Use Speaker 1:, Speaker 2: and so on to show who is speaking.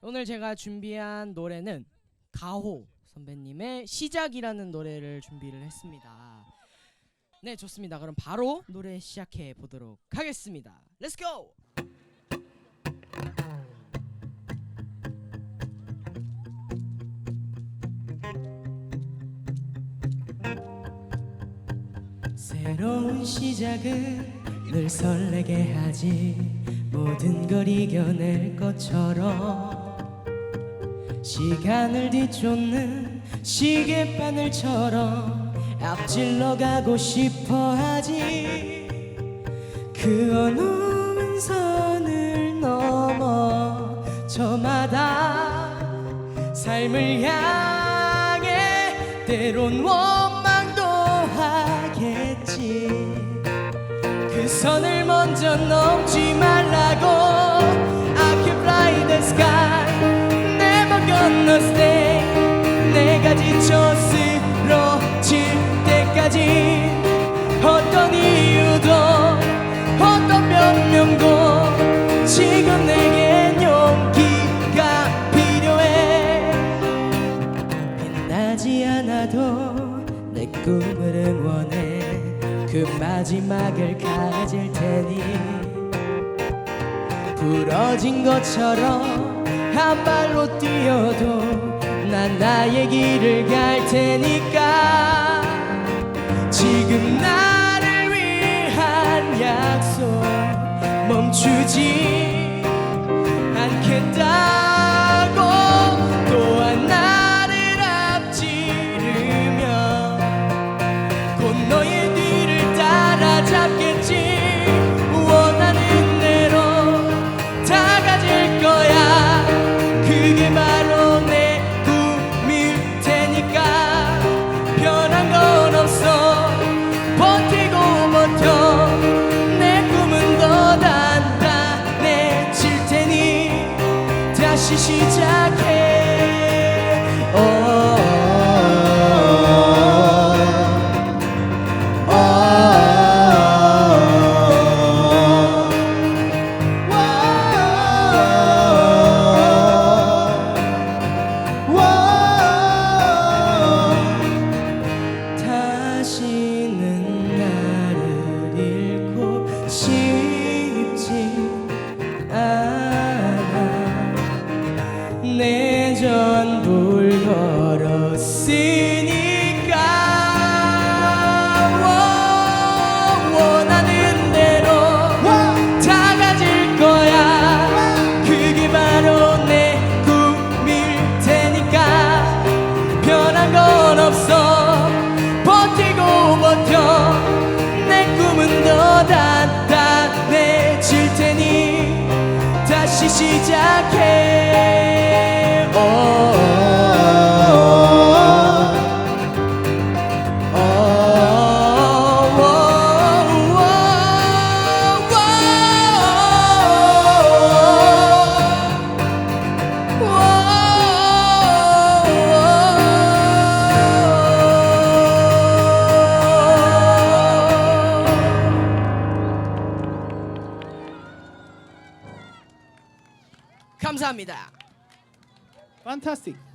Speaker 1: 오늘 제가 준비한 노래는 가호 선배님의 시작이라는 노래를 준비를 했습니다. 네, 좋습니다. 그럼 바로 노래 시작해 보도록 하겠습니다. Let's go. 새로운 시작은 늘 설레게 하지 모든 걸 이겨낼 것처럼 시간을 뒤쫓는 시계바늘처럼 앞질러 가고 싶어 하지. 그 어느 선을 넘어 저마다 삶을 향해 때론 원망도 하겠지. 그 선을 먼저 넘지 말라고 빛나지 않아도 내 꿈을 응원해 그 마지막을 가질 테니. 부러진 것처럼 한 발로 뛰어도 난 나의 길을 갈 테니까. 지금 나를 위한 약속 멈추지 시작 다시 시작해. 오, 감사합니다.
Speaker 2: Fantastic.